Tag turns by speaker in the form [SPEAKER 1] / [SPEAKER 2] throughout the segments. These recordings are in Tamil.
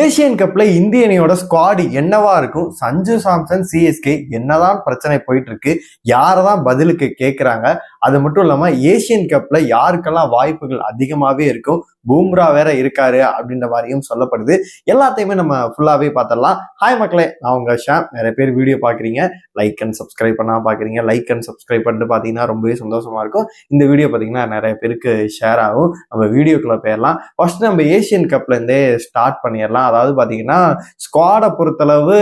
[SPEAKER 1] ஏசியன் கப்ல இந்திய அணியோட ஸ்குவாடு என்னவா இருக்கும்? சஞ்சு சாம்சன் சிஎஸ்கே என்னதான் பிரச்சனை போயிட்டு இருக்கு? யாரதான் பதிலுக்கு கேட்குறாங்க அது மட்டும் இல்லாமல் ஏசியன் கப்பில் யாருக்கெல்லாம் வாய்ப்புகள் அதிகமாகவே இருக்கும்? பூம்ரா வேற இருக்காரு அப்படின்ற மாதிரியும் சொல்லப்படுது. எல்லாத்தையுமே நம்ம ஃபுல்லாகவே பார்த்துடலாம். ஹாய் மக்களே நான் உங்கள் ஷாம். நிறைய பேர் வீடியோ பார்க்குறீங்க. லைக் அண்ட் சப்ஸ்கிரைப் பண்ணால் பார்க்குறீங்க. லைக் அண்ட் சப்ஸ்கிரைப் பண்ணிட்டு பார்த்தீங்கன்னா ரொம்பவே சந்தோஷமாக இருக்கும். இந்த வீடியோ பார்த்தீங்கன்னா நிறைய பேருக்கு ஷேர் ஆகும். நம்ம வீடியோக்குள்ளே போயிடலாம். ஃபர்ஸ்ட் நம்ம ஏசியன் கப்லேருந்தே ஸ்டார்ட் பண்ணிடலாம். அதாவது பார்த்தீங்கன்னா ஸ்குவாடை பொறுத்தளவு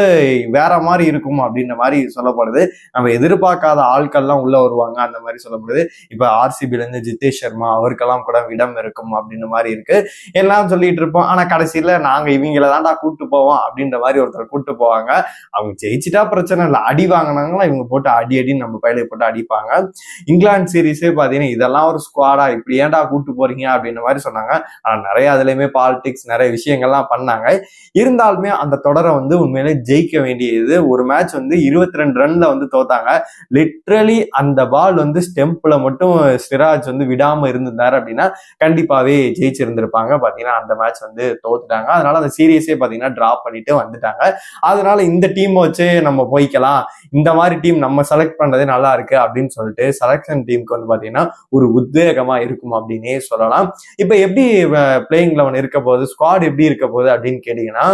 [SPEAKER 1] வேற மாதிரி இருக்கும் அப்படின்ற மாதிரி சொல்லப்படுது. நம்ம எதிர்பார்க்காத ஆட்கள்லாம் உள்ளே வருவாங்க. அந்த மாதிரி சொல்லப்படுது. போகுது இப்போ ஆர்சிபிலேருந்து ஜிதேஷ் சர்மா அவருக்கெல்லாம் கூட இடம் இருக்கும் அப்படின்ற மாதிரி இருக்கு. எல்லாம் சொல்லிட்டு இருப்போம். ஆனா கடைசியில நாங்க இவங்கள தான்டா கூட்டு போவோம் அப்படின்ற மாதிரி ஒருத்தர் கூட்டு போவாங்க. அவங்க ஜெயிச்சிட்டா பிரச்சனை இல்லை. அடி வாங்கினாங்களா இவங்க போட்டு அடி அடின்னு நம்ம பயிலை போட்டு அடிப்பாங்க. இங்கிலாந்து சீரீஸே பாத்தீங்கன்னா இதெல்லாம் ஒரு ஸ்குவாடா இப்படி ஏன்டா கூட்டு போறீங்க அப்படின்ற மாதிரி சொன்னாங்க. ஆனா நிறைய அதுலயுமே பாலிடிக்ஸ் நிறைய விஷயங்கள்லாம் பண்ணாங்க. இருந்தாலுமே அந்த தொடரை வந்து உண்மையிலே ஜெயிக்க வேண்டியது ஒரு மேட்ச் வந்து இருபத்தி ரெண்டு ரன்ல வந்து தோத்தாங்க. லிட்ரலி அந்த பால் வந்து ஸ்டெம்ப்ல மட்டும் சிராஜ் வந்து விடாம இருந்திருந்தாரு அப்படின்னா கண்டிப்பாவே ஜெயிச்சிருந்திருப்பாங்க. பாத்தீங்கன்னா அந்த மேட்ச் வந்து தோத்துட்டாங்க. அதனால அந்த சீரியஸே பாத்தீங்கன்னா டிராப் பண்ணிட்டு வந்துட்டாங்க. அதனால இந்த டீம் வச்சு நம்ம போய்க்கலாம். இந்த மாதிரி டீம் நம்ம செலக்ட் பண்றதே நல்லா இருக்கு அப்படின்னு சொல்லிட்டு செலக்ஷன் டீமுக்கு வந்து பாத்தீங்கன்னா ஒரு உத்வேகமா இருக்கும் அப்படின்னே சொல்லலாம். இப்ப எப்படி பிளேயிங் லெவன் இருக்க போகுது? ஸ்குவாட் எப்படி இருக்க போகுது அப்படின்னு கேட்டீங்கன்னா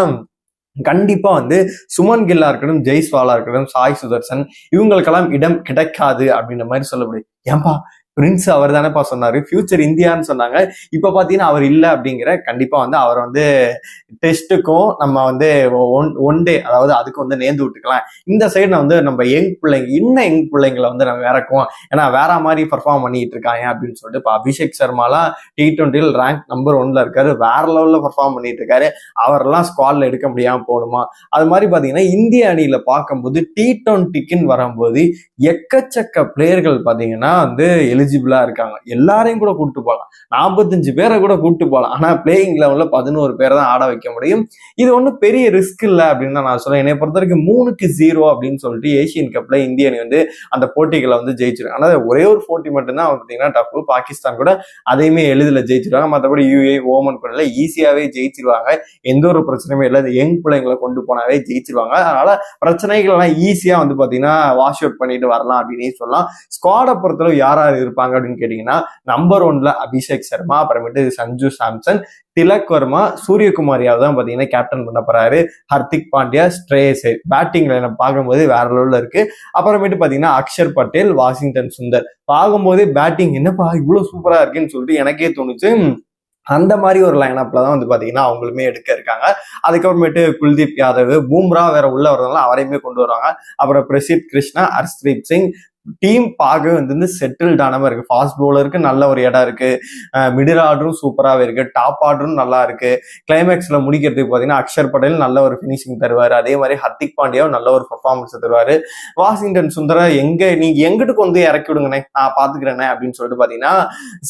[SPEAKER 1] கண்டிப்பா வந்து சுமன் கில்லா இருக்கட்டும் ஜெய்ஸ்வாலா இருக்கட்டும் சாய் சுதர்சன் இவங்களுக்கெல்லாம் இடம் கிடைக்காது அப்படின்ற மாதிரி சொல்லப்படுது. ஏன்பா பிரின்ஸ் அவர் தானேப்பா சொன்னாரு. ஃபியூச்சர் இந்தியான்னு சொன்னாங்க. இப்போ பார்த்தீங்கன்னா அவர் இல்லை அப்படிங்கிற கண்டிப்பாக வந்து அவர் வந்து டெஸ்ட்டுக்கும் நம்ம வந்து ஒன் ஒன் டே அதாவது அதுக்கு வந்து நேர்ந்து விட்டுக்கலாம். இந்த சைடு வந்து நம்ம யங் பிள்ளைங்க இன்னும் யங் பிள்ளைங்களை வந்து நம்ம இறக்குவோம். ஏன்னா வேற மாதிரி பர்ஃபார்ம் பண்ணிட்டு இருக்காங்க அப்படின்னு சொல்லிட்டு இப்போ அபிஷேக் சர்மாலாம் டி டுவெண்ட்டியில் ரேங்க் நம்பர் ஒன்ல இருக்காரு. வேற லெவலில் பர்ஃபார்ம் பண்ணிட்டு இருக்காரு. அவரெல்லாம் ஸ்குவாட்ல எடுக்க முடியாமல் போகணுமா அது மாதிரி பார்த்தீங்கன்னா இந்திய அணியில் பார்க்கும்போது டி டுவெண்ட்டிக்குன்னு வரும்போது எக்கச்சக்க பிளேயர்கள் பார்த்தீங்கன்னா வந்து எலிஜிபிளா இருக்காங்க. எல்லாரையும் கூட கூப்பிட்டு போகலாம். நாற்பத்தஞ்சு பேரை கூட கூப்பிட்டு போகலாம். ஆனா பிளேயிங் லெவல்ல பதினோரு பேரை தான் ஆட வைக்க முடியும். இது ஒன்றும் பெரிய ரிஸ்க் இல்லை அப்படின்னு தான் நான் சொல்றேன். என்னை பொறுத்த வரைக்கும் மூணுக்கு ஜீரோ அப்படின்னு சொல்லிட்டு ஏசியன் கப்ல இந்திய அணி வந்து அந்த போட்டிகளை வந்து ஜெயிச்சிருக்காங்க ஆனால் ஒரே ஒரு போட்டி மட்டும்தான் பார்த்தீங்கன்னா டஃப் பாகிஸ்தான் கூட அதையுமே எளிதில் ஜெயிச்சிருவாங்க மற்றபடி யூஏ ஓமன் கூட ஈஸியாவே ஜெயிச்சிருவாங்க. எந்த ஒரு பிரச்சனையுமே இல்லை. யங் பிள்ளைங்களை கொண்டு போனாவே ஜெயிச்சிருவாங்க. அதனால பிரச்சனைகள் எல்லாம் ஈஸியா வந்து பாத்தீங்கன்னா வாஷ் அவுட் பண்ணிட்டு வரலாம் அப்படின்னே சொல்லலாம். ஸ்குவாடை பொறுத்தளவு யார் யார் இருப்பாங்க? அப்படின்னு கேட்டீங்கன்னா நம்பர் ஒன்ல அபிஷேக் சர்மா அப்புறமேட்டு சஞ்சு சாம்சன் திலக் வர்மா சூரியகுமார் யாதவ் தான் பார்த்தீங்கன்னா கேப்டன் பண்ண போறாரு. ஹர்திக் பாண்டியா ஸ்ட்ரேயஸ் பேட்டிங்ல நம்ம பார்க்கும்போது வேற லெவலில் இருக்கு. அப்புறமேட்டு பாத்தீங்கன்னா அக்ஷர் பட்டேல் வாஷிங்டன் சுந்தர். பார்க்கும்போது பேட்டிங் என்னப்பா இவ்வளோ சூப்பரா இருக்குன்னு சொல்லிட்டு எனக்கே தோணுச்சு. அந்த மாதிரி ஒரு லைனப்ல தான் வந்து பாத்தீங்கன்னா அவங்களுமே எடுக்க இருக்காங்க. அதுக்கப்புறமேட்டு குல்தீப் யாதவ் பூம்ரா வேற உள்ள வரதுனால அவரையுமே கொண்டு வருவாங்க. அப்புறம் பிரசித் கிருஷ்ணா ஹர்ஷ்தீப் சிங் டீம் பார்க்கவே வந்து செட்டில்டான இருக்கு. ஃபாஸ்ட் போலருக்கு நல்ல ஒரு இடம் இருக்கு. மிடில் ஆர்டரும் சூப்பராகவே இருக்கு. டாப் ஆர்டரும் நல்லா இருக்கு. கிளைமேக்ஸ்ல முடிக்கிறதுக்கு பார்த்தீங்கன்னா அக்ஷர் பட்டேல் நல்ல ஒரு ஃபினிஷிங் தருவார். அதே மாதிரி ஹர்திக் பாண்டியாவும் நல்ல ஒரு பர்ஃபார்மன்ஸ் தருவார். வாஷிங்டன் சுந்தரா எங்க நீங்க எங்கிட்டுக்கு வந்து இறக்கி விடுங்கண்ணே நான் பாத்துக்கிறேனே அப்படின்னு சொல்லிட்டு பாத்தீங்கன்னா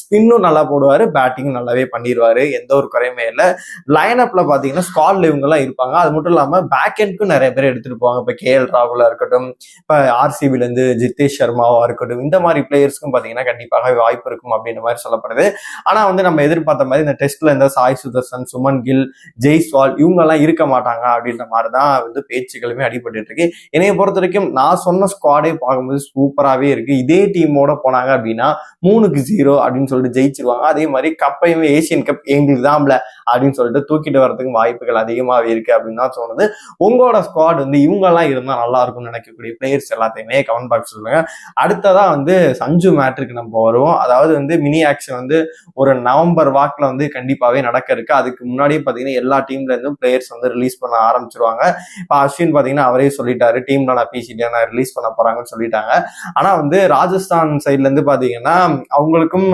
[SPEAKER 1] ஸ்பின்னும் நல்லா போடுவாரு. பேட்டிங்கும் நல்லாவே பண்ணிடுவாரு எந்த ஒரு குறையுமே இல்லை. லைன் அப்ல பாத்தீங்கன்னா ஸ்கால் இவங்கெல்லாம் இருப்பாங்க. அது மட்டும் இல்லாம பேக் எண்ட்க்கும் நிறைய பேர் எடுத்துட்டு போவாங்க. இப்போ கே எல் ராகுலா இருக்கட்டும். இப்போ ஆர்சிபில இருந்து ஜித்தேஷ் சர்மாவா இருக்கட்டும் இந்த மாதிரி பிளேயர்ஸ்க்கும் பார்த்தீங்கன்னா கண்டிப்பாக வாய்ப்பு இருக்கும் அப்படின்ற மாதிரி சொல்லப்படுது. ஆனால் வந்து நம்ம எதிர்பார்த்த மாதிரி இந்த டெஸ்ட்ல இருந்த சாய் சுதர்சன் சுமன் கில் ஜெய்ஸ்வால் இவங்கெல்லாம் இருக்க மாட்டாங்க அப்படின்ற மாதிரி தான் வந்து பேச்சுக்களுமே அடிபட்டு இருக்கு. என்னைய பொறுத்த வரைக்கும் நான் சொன்ன ஸ்குவாடே பார்க்கும்போது சூப்பராகவே இருக்கு. இதே டீமோட போனாங்க அப்படின்னா மூணுக்கு ஜீரோ அப்படின்னு சொல்லிட்டு ஜெயிச்சிருவாங்க. அதே மாதிரி கப்பையுமே ஏசியன் கப் எங்களுக்கு தான்ல அப்படின்னு சொல்லிட்டு தூக்கிட்டு வரதுக்கு வாய்ப்புகள் அதிகமாகவே இருக்கு அப்படின்னு தான் தோணுது. உங்களோட ஸ்குவாட் வந்து இவங்கெல்லாம் இருந்தால் நல்லா இருக்கும்னு நினைக்கக்கூடிய பிளேயர்ஸ் எல்லாத்தையுமே கமெண்ட் பாக்ஸ் சொல்லுங்க. அடுத்ததா வந்து சஞ்சு மேட்ருக்கு நம்ம வருவோம். அதாவது வந்து மினி ஆக்ஷன் வந்து ஒரு நவம்பர் வாக்கில் வந்து கண்டிப்பாவே நடக்க இருக்கு. அதுக்கு முன்னாடியே பார்த்தீங்கன்னா எல்லா டீம்ல இருந்தும் பிளேயர்ஸ் வந்து ரிலீஸ் பண்ண ஆரம்பிச்சிருவாங்க. இப்போ அஸ்வின் பாத்தீங்கன்னா அவரே சொல்லிட்டாரு டீம்ல நான் பேசிட்டேன் நான் ரிலீஸ் பண்ண போறாங்கன்னு சொல்லிட்டாங்க. ஆனா வந்து ராஜஸ்தான் சைட்ல இருந்து பாத்தீங்கன்னா அவங்களுக்கும்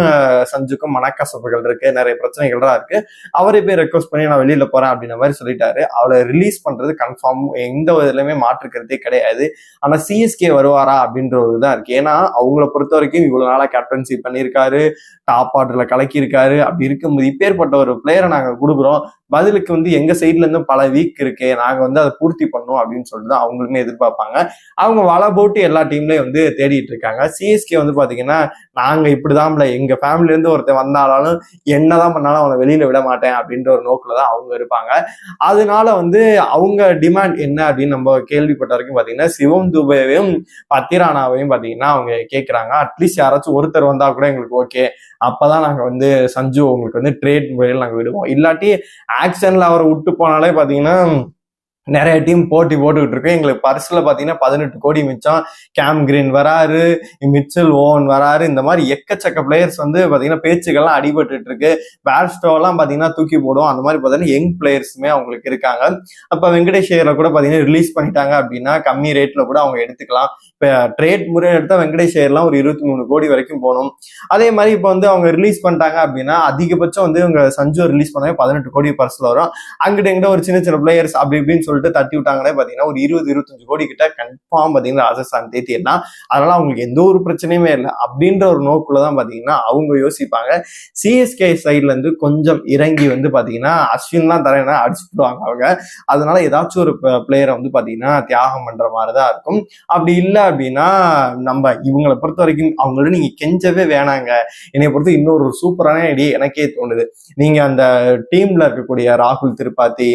[SPEAKER 1] சஞ்சுக்கும் மனக்கசப்புகள் இருக்கு. நிறைய பிரச்சனைகள்லாம் இருக்கு. அவரே போய் ரெக்வஸ்ட் பண்ணி நான் வெளியில போறேன் அப்படின்ற மாதிரி சொல்லிட்டாரு. அவளை ரிலீஸ் பண்றது கன்ஃபார்ம் எந்த இதுலயுமே மாற்றுக்கிறதே கிடையாது. ஆனா சிஎஸ்கே வருவாரா அப்படின்ற ஒரு தான் இருக்கு. ஏன்னா அவங்கள பொறுத்த வரைக்கும் இவ்வளவு நாளா கேப்டன்சி பண்ணியிருக்காரு டாப் ஆர்டர்ல கலக்கியிருக்காரு. அப்படி இருக்கும்போது இப்பேற்பட்ட ஒரு பிளேயரை நாங்க கொடுக்குறோம். பதிலுக்கு வந்து எங்க சைட்ல இருந்தும் பல வீக் இருக்கு நாங்க வந்து அதை பூர்த்தி பண்ணோம் அப்படின்னு சொல்லிட்டு தான் அவங்களுமே எதிர்பார்ப்பாங்க. அவங்க வலை போட்டு எல்லா டீம்லயும் வந்து தேடிட்டு இருக்காங்க. சிஎஸ்கே வந்து பாத்தீங்கன்னா நாங்க இப்படிதான் எங்க ஃபேமிலில இருந்து ஒருத்தர் வந்தாலும் என்னதான் பண்ணாலும் அவனை வெளியில விட மாட்டேன் அப்படின்ற ஒரு நோக்கில தான் அவங்க இருப்பாங்க. அதனால வந்து அவங்க டிமாண்ட் என்ன அப்படின்னு நம்ம கேள்விப்பட்ட வரைக்கும் பாத்தீங்கன்னா சிவம் துபேவையும் பத்திரானாவையும் பாத்தீங்கன்னா அவங்க கேட்கிறாங்க அட்லீஸ்ட் யாராச்சும் ஒருத்தர் வந்தா கூட எங்களுக்கு ஓகே அப்பதான் நாங்க வந்து சஞ்சு உங்களுக்கு வந்து ட்ரேட் முறையில் நாங்க விடுவோம். இல்லாட்டி ஆக்ஷன்ல அவரை விட்டு போனாலே பாத்தீங்கன்னா நிறைய டீம் போட்டி போட்டுக்கிட்டு இருக்கு எங்களுக்கு பர்ஸ்ல பார்த்தீங்கன்னா பதினெட்டு கோடி மிச்சம். கேம் கிரீன் வராரு மிச்சல் ஓவன் வராரு. இந்த மாதிரி எக்கச்சக்க பிளேயர்ஸ் வந்து பார்த்தீங்கன்னா பேச்சுக்கள்லாம் அடிபட்டு இருக்கு பேர்ஸ்டோ பார்த்தீங்கன்னா தூக்கி போடும். அந்த மாதிரி பார்த்தீங்கன்னா யங் பிளேயர்ஸுமே அவங்களுக்கு இருக்காங்க. அப்போ வெங்கடேஷ் ஐயரை கூட பார்த்தீங்கன்னா ரிலீஸ் பண்ணிட்டாங்க அப்படின்னா கம்மி ரேட்ல கூட அவங்க எடுத்துக்கலாம். இப்போ ட்ரேட் முறை எடுத்தால் வெங்கடேஷ் ஐயர்லாம் ஒரு இருபத்தி மூணு கோடி வரைக்கும் போகணும். அதே மாதிரி இப்போ வந்து அவங்க ரிலீஸ் பண்ணிட்டாங்க அப்படின்னா அதிகபட்சம் வந்து இவங்க சஞ்சு ரிலீஸ் பண்ணாங்க பதினெட்டு கோடி பர்சில் வரும். அங்கிட்ட இங்கிட்ட ஒரு சின்ன சின்ன பிளேயர்ஸ் அப்படி இப்படின்னு சொல்லிட்டு தட்டி விட்டாங்கன்னே பாத்தீங்கன்னா ஒரு இருபது இருபத்தஞ்சு கோடி கிட்ட கன்ஃபார்ம் பாத்தீங்கன்னா ராஜஸ்தான் தேத்திடலாம். அதனால அவங்களுக்கு எந்த ஒரு பிரச்சனையுமே இல்லை. அப்படின்ற ஒரு நோக்குலதான் பாத்தீங்கன்னா அவங்க யோசிப்பாங்க. சிஎஸ்கே சைட்ல இருந்து கொஞ்சம் இறங்கி வந்து பாத்தீங்கன்னா அஸ்வின்லாம் தரேன்னா அடிச்சுடுவாங்க அவங்க. அதனால ஏதாச்சும் ஒரு பிளேயரை வந்து பாத்தீங்கன்னா தியாகம் பண்ற மாதிரி தான் இருக்கும். அப்படி இல்லை அப்படின்னா நம்ம இவங்களை பொறுத்த வரைக்கும் அவங்களோட நீங்க கெஞ்சவே வேணாங்க. என்னை பொறுத்து இன்னொரு சூப்பரான ஐடியா எனக்கே தோணுது. நீங்க அந்த டீம்ல இருக்கக்கூடிய ராகுல் திருப்பாத்தி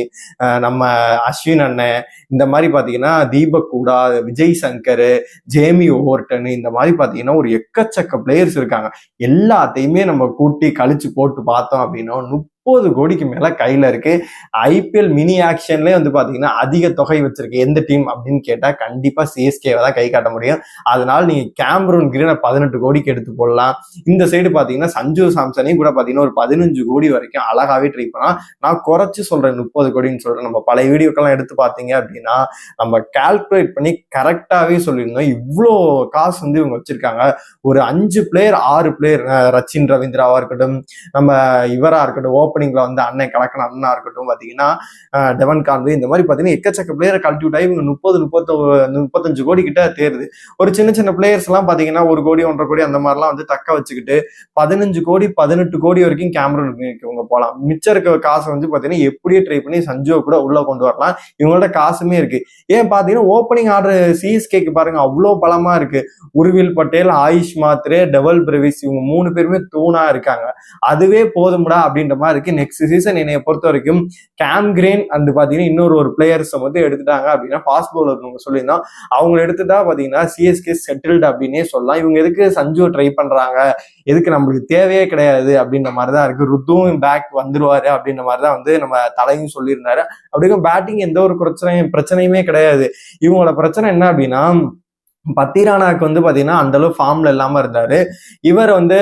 [SPEAKER 1] நம்ம அஸ்வின் அண்ணன் இந்த மாதிரி பாத்தீங்கன்னா தீபக் கூடா விஜய் சங்கர் ஜேமி ஓவர்டன் இந்த மாதிரி பாத்தீங்கன்னா ஒரு எக்கச்சக்க பிளேயர்ஸ் இருக்காங்க. எல்லாத்தையுமே நம்ம கூட்டி கழிச்சு போட்டு பார்த்தோம் அப்படின்னா முப்பது கோடிக்கு மேல கையில இருக்கு. ஐபிஎல் மினி ஆக்ஷன்லயே வந்து பாத்தீங்கன்னா அதிக தொகை வச்சிருக்கு. எந்த டீம் அப்படின்னு கேட்டா கண்டிப்பா சிஎஸ்கேவை தான் கை காட்ட முடியும். அதனால நீங்க கேம்ரூன் கிரீனை பதினெட்டு கோடிக்கு எடுத்து போடலாம். இந்த சைடு பாத்தீங்கன்னா சஞ்சு சாம்சனையும் கூட பாத்தீங்கன்னா ஒரு பதினஞ்சு கோடி வரைக்கும் அழகாவே ட்ரை பண்ணலாம். நான் குறைச்சு சொல்றேன் முப்பது கோடின்னு சொல்றேன். நம்ம பழைய வீடியோக்கெல்லாம் எடுத்து பார்த்தீங்க அப்படின்னா நம்ம கால்குலேட் பண்ணி கரெக்டாவே சொல்லியிருந்தோம். இவ்வளோ காசு வந்து இவங்க வச்சிருக்காங்க. ஒரு அஞ்சு பிளேயர் ஆறு பிளேயர் ரச்சின் ரவீந்திராவா இருக்கட்டும் நம்ம இவரா இருக்கட்டும் ஓப்பனிங்ல வந்து அண்ணன் கலக்கன அண்ணா இருக்கட்டும் பாத்தீங்கன்னா டெவன் கான்வே இந்த மாதிரி பாத்தீங்கன்னா எக்கச்சக்க பிளேயரை கழட்டி விட்டா இவங்க முப்பது முப்பத்தோ முப்பத்தஞ்சு கோடி கிட்ட தேருது. ஒரு சின்ன சின்ன பிளேயர்ஸ் எல்லாம் பாத்தீங்கன்னா ஒரு கோடி ஒன்றரை கோடி அந்த மாதிரிலாம் வந்து தக்க வச்சுக்கிட்டு பதினஞ்சு கோடி பதினெட்டு கோடி வரைக்கும் கேமரா இவங்க போகலாம். மிச்சம் இருக்க காசை வந்து பாத்தீங்கன்னா எப்படியே ட்ரை பண்ணி சஞ்சுவை கூட உள்ள கொண்டு வரலாம். இவங்கள்ட்ட காசுமே இருக்கு. ஏன் பாத்தீங்கன்னா ஓப்பனிங் ஆர்டர் சிஎஸ்கேக்கு பாருங்க அவ்வளோ பலமா இருக்கு. உருவில் பட்டேல் ஆயுஷ் மாத்ரே டெவல் பிரவிஸ் இவங்க மூணு பேருமே தூணா இருக்காங்க. அதுவே போதும்டா அப்படின்ற மாதிரி இருக்கு நெக்ஸ்ட் சீசன் என்னைய பொறுத்த வரைக்கும் கேம் கிரேன் அந்த பாத்தீங்கன்னா இன்னொரு ஒரு பிளேயர்ஸ் வந்து எடுத்துட்டாங்க அப்படின்னா ஃபாஸ்ட் பவுலர் அவங்க சொல்லியிருந்தோம். அவங்க எடுத்துட்டா பாத்தீங்கன்னா சிஎஸ்கே செட்டில்டு அப்படின்னே சொல்லலாம். இவங்க எதுக்கு சஞ்சு ட்ரை பண்றாங்க? எதுக்கு நம்மளுக்கு தேவையே கிடையாது அப்படின்ற மாதிரி தான் இருக்கு. ருத்துவும் பேக் வந்துருவாரு அப்படின்ற மாதிரி தான் வந்து நம்ம தலையும் சொல்லியிருந்தாரு. அப்படிங்க பேட்டிங் எந்த ஒரு பிரச்சனையும் பிரச்சனையுமே கிடையாது. இவங்களோட பிரச்சனை என்ன அப்படின்னா பத்திரானாக்கு வந்து பார்த்தீங்கன்னா அந்தளவு ஃபார்மில் ஃபார்ம்ல இல்லாம இருந்தாரு. இவர் வந்து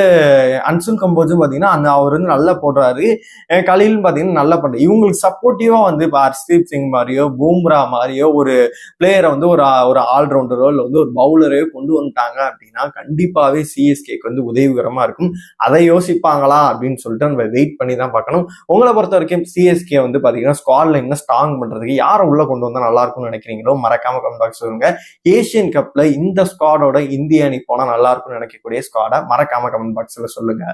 [SPEAKER 1] அன்சுல் கம்போஜும் பார்த்தீங்கன்னா அந்த அவர் வந்து நல்லா போடுறாரு. கலிலும் பார்த்தீங்கன்னா நல்லா பண்றாரு இவங்களுக்கு சப்போர்ட்டிவா வந்து இப்ப ஹர்ஷ்தீப் சிங் மாதிரியோ பூம்ரா மாதிரியோ ஒரு பிளேயரை வந்து ஒரு ஒரு ஆல்ரவுண்டரோ இல்லை வந்து ஒரு பவுலரையோ கொண்டு வந்துட்டாங்க அப்படின்னா கண்டிப்பாகவே சிஎஸ்கேக்கு வந்து உதவிகரமா இருக்கும். அதை யோசிப்பாங்களா அப்படின்னு சொல்லிட்டு நம்ம வெயிட் பண்ணி தான் பார்க்கணும். உங்களை பொறுத்த வரைக்கும் சிஎஸ்கே வந்து பார்த்தீங்கன்னா ஸ்குவாட்ல என்ன ஸ்ட்ராங் பண்றதுக்கு யாரை உள்ள கொண்டு வந்தால் நல்லா இருக்கும்னு நினைக்கிறீங்களோ மறக்காம கமெண்ட் பாக்ஸ் சொல்லுங்க. ஏஷியன் கப்ல இந்த ஸ்குவாடோட இந்திய அணி போனா நல்லா இருக்கும்னு நினைக்கக்கூடிய ஸ்குவாடை மறக்காம கமெண்ட் பாக்ஸ்ல சொல்லுங்க.